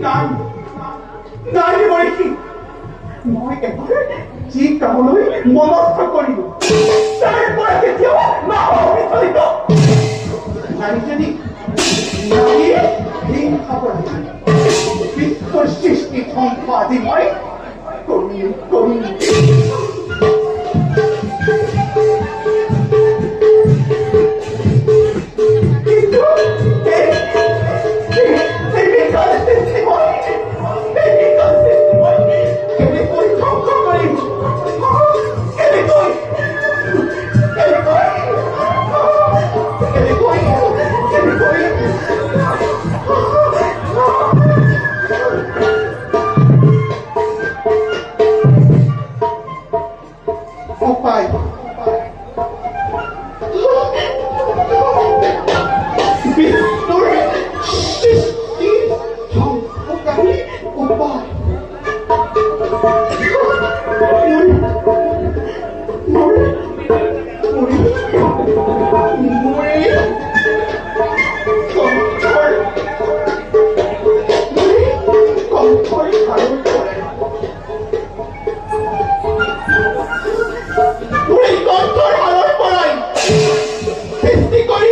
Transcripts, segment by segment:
নাই কৰিছি মই এবাৰ যি কামলৈ মনস্থ কৰিলো তাৰ পৰা কেতিয়াও নাহো বিচলিত। নাৰীজনী নাৰী হিংসা কৰা সৃষ্টি সম্পাদি মই কৰিম কৰিম সৃষ্টি কৰি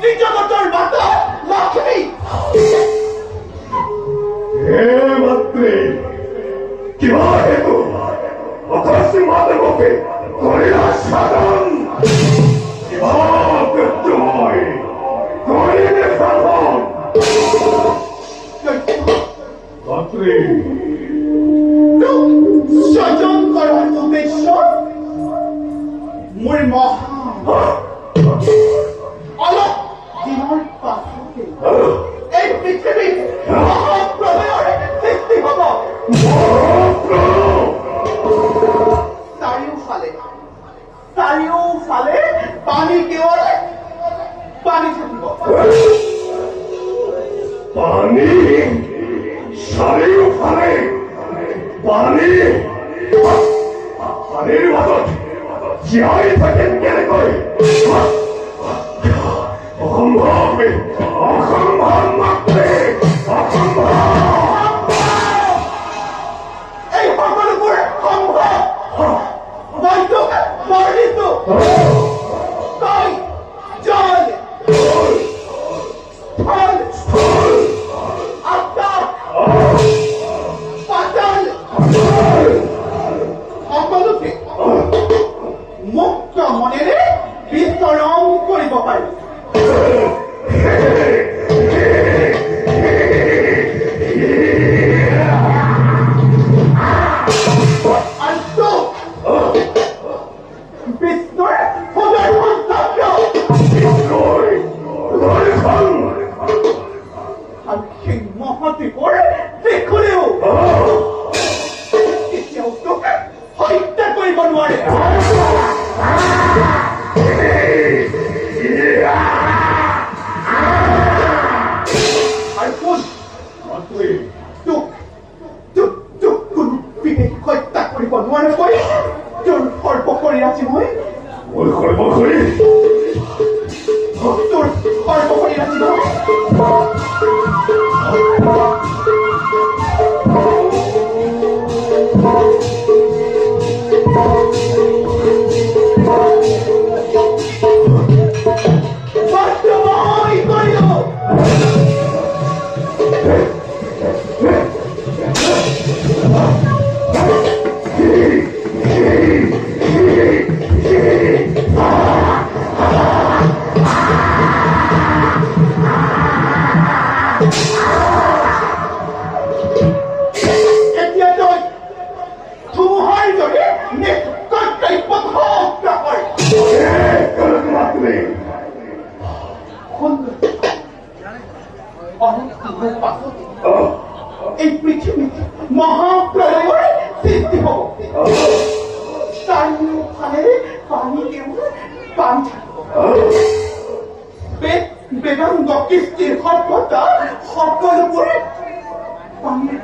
ত্ৰিজগতৰ মাতা লক্ষ্মী কিবা অকস্মাত রূপে করিলা সাধন। কিবা করিলে সাধন। সজন কৰাৰ উদ্দেশ্য মোৰ মহা মুক্ত মনেৰে বিতৰণ কৰিব পাই Oh, my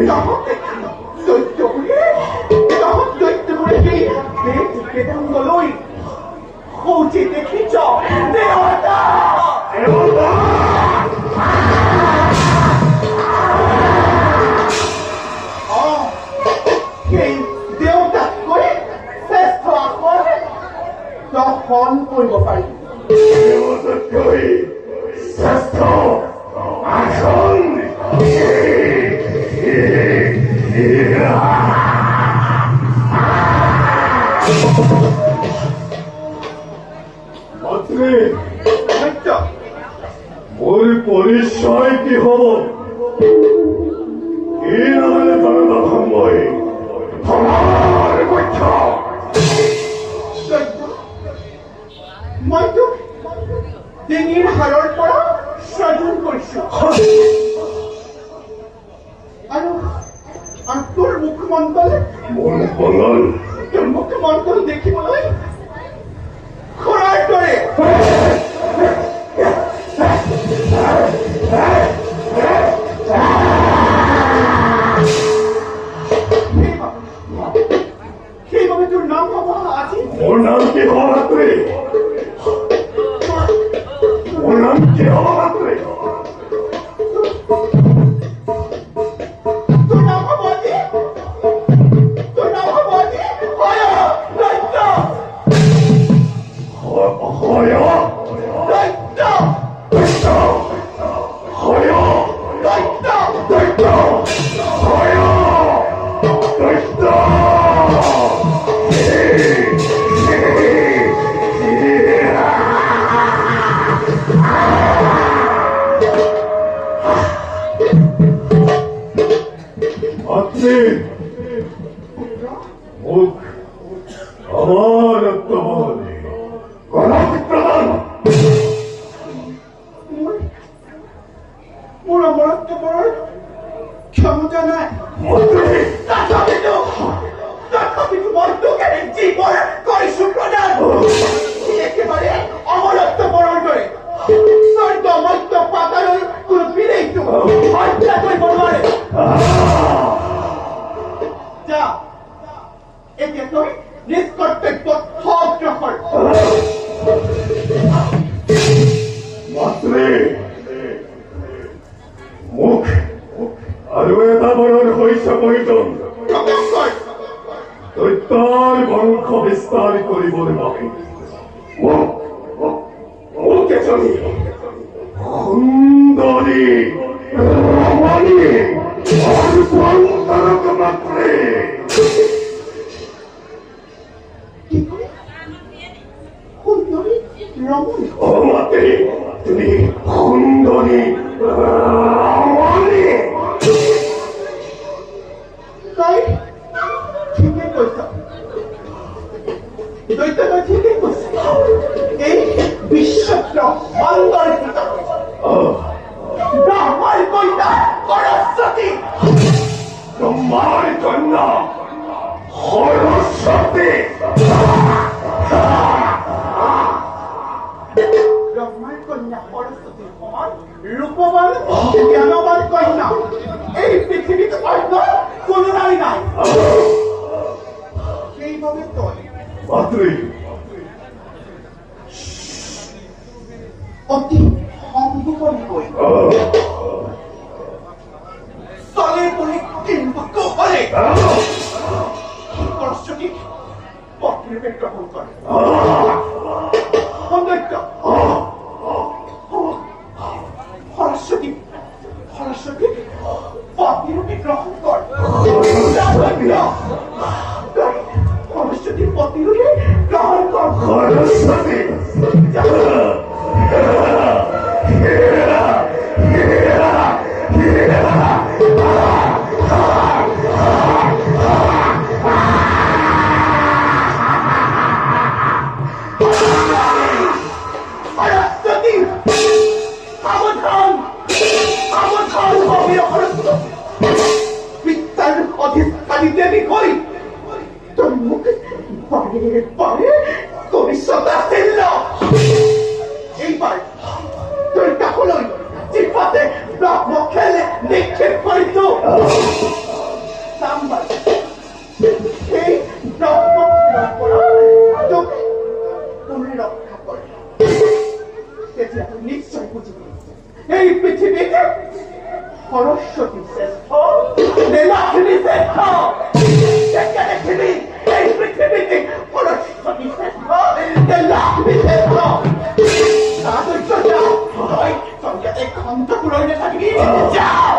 đó rồi chỗ cái đó rồi chỗ gì đến cái thằng của lui chỉ để khi trọ để ở đó để ở đó khi điều đặt quý xét thỏa quá đó con vui của phải điều đặt quý xét thỏa. মোৰ পৰিচয় কি হব? কি জনতা সময় ধনাৰ পক্ষ সত্য মই তোক ডিঙিৰ হাৰৰ পৰা কৰিছো আৰু আৰু তোৰ মুখমণ্ডল মোৰ মংগল মুখমণ্ডল দেখিবলৈ খৰাৰ দৰে সেইবাবে সেইবাবে তোৰ নাম হ'ব আজি নাম কি হওয়া মাত্ৰে corre, corre, chupa দৈত্যাৰ বংশ বিস্তাৰ কৰিবলৈ বাবে মোক মোক এজনী সুন্দৰী ৰমণী আৰু সন্তানক মাত্ৰে কি কয় সুন্দৰী ৰমণী অ মাতৃ তুমি সুন্দৰী ৰমণী আহ, ব্ৰহ্মাৰ কন্যা সৰস্বতী তোমাৰ কন্যা সৰস্বতী ব্ৰহ্মাৰ কন্যা সৰস্বতীৰ সমান ৰূপৱান জ্ঞানৱান কন্যা। এই পৃথিৱীত অন্য কোনো নাৰী নাই সেইবাবে তই সৰস্বতী গ্রহণ কর। কৰ সৌন্দৰ্য তই সৰস্বতী পত্নীৰূপে বাৰে কৰিছ তাচিল্য এইবাৰ তোৰ কাষলৈ জিভাতে ব্ৰহ্ম খেলে নিক্ষেপ বুজিবি এই পৃথিৱীত সৰস্বতী শ্ৰেষ্ঠ নে লক্ষ্মী তেতিয়া দেখিবি এই পৃথিৱীত সৰস্বতী শ্ৰেষ্ঠ নে লক্ষ্মী শ্ৰেষ্ঠ তাতৈত্য যাও ঘণ্টাটো ৰৈ নাথাকিবি যাও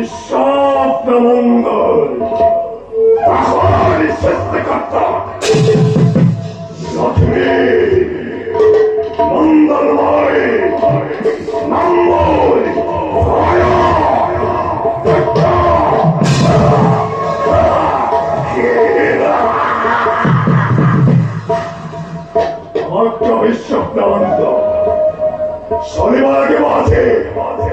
ঈশ্বর তাহার বিশ্বপ্রান্ত শনিবার মাঝে মনে